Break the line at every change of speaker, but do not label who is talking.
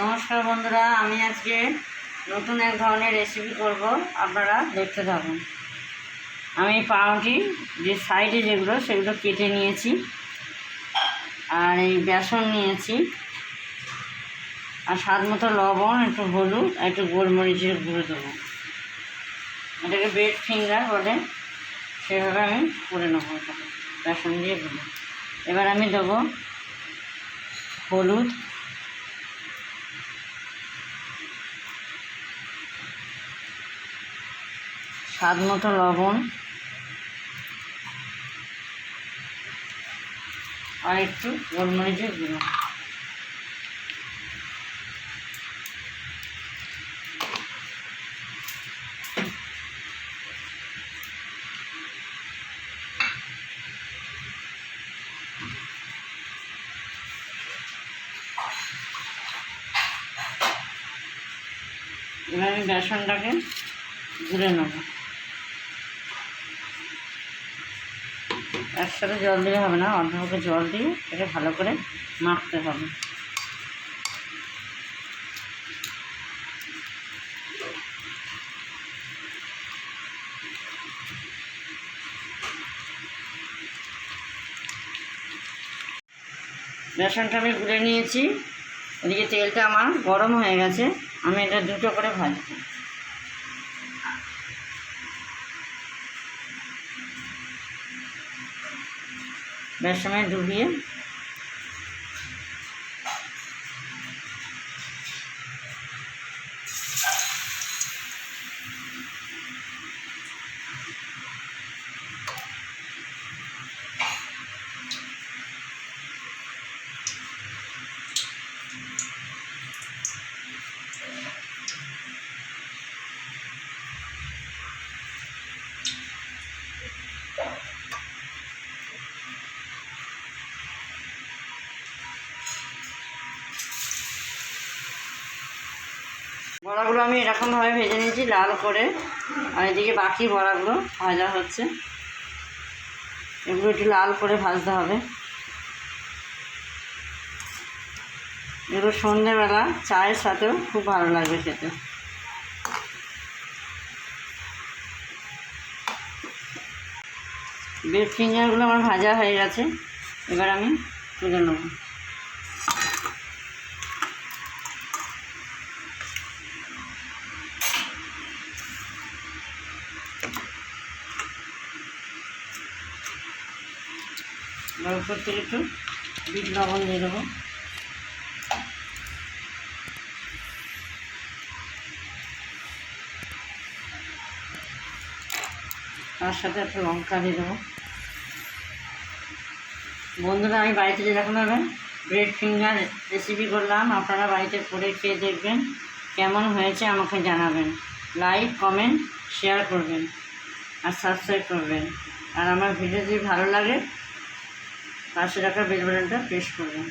নমস্কার বন্ধুরা, আমি আজকে নতুন এক ধরনের রেসিপি করব, আপনারা দেখতে থাকুন। আমি পাউরুটি, যে সাইডে যেগুলো, সেগুলো কেটে নিয়েছি, আর এই বেসন নিয়েছি, আর স্বাদ মতো লবণ, একটু হলুদ, আর একটু গোলমরিচের গুঁড়ো দেবো। এটাকে বেড ফিঙ্গার বলে, সেভাবে আমি করে নেব বেসন দিয়ে গুলো এবার আমি দেবো হলুদ স্বাদ মতো লবণ। আর একটু গোলমরিচের গুঁড়ো। এবার আমি বেসনটাকে গুলে নেব। একসাথে জল দিলে হবে না অর্ধভাগে জল দিয়ে এটা ভালো করে মাখতে হবে। বেসনটা আমি গুলে নিয়েছি। এদিকে তেলটা আমার গরম হয়ে গেছে, আমি এটা দুটো করে ভাজবো। বেসনে ডুবিয়ে বড়াগুলো আমি এরকমভাবে ভেজে নিয়েছি লাল করে। আর এদিকে বাকি বড়াগুলো ভাজা হচ্ছে। এগুলো একটু লাল করে ভাজতে হবে। এগুলো সন্ধেবেলা চায়ের সাথেও খুব ভালো লাগবে খেতে। বেড ফিঙ্গারগুলো আমার ভাজা হয়ে গেছে। এবার আমি তুলে নেব। এবার উপর থেকে একটু বিট লবণ দিয়ে দেবো। তার সাথে একটু লঙ্কা দিয়ে দেবো। বন্ধুরা, আমি বাড়িতে যেরকমভাবে ব্রেড ফিঙ্গার রেসিপি করলাম, আপনারা বাড়িতে করে খেয়ে দেখবেন কেমন হয়েছে, আমাকে জানাবেন। লাইক কমেন্ট শেয়ার করবেন আর সাবস্ক্রাইব করবেন। আর আমার ভিডিও যদি ভালো লাগে পাশে টাকা বেল বাটনটা প্রেস করবেন।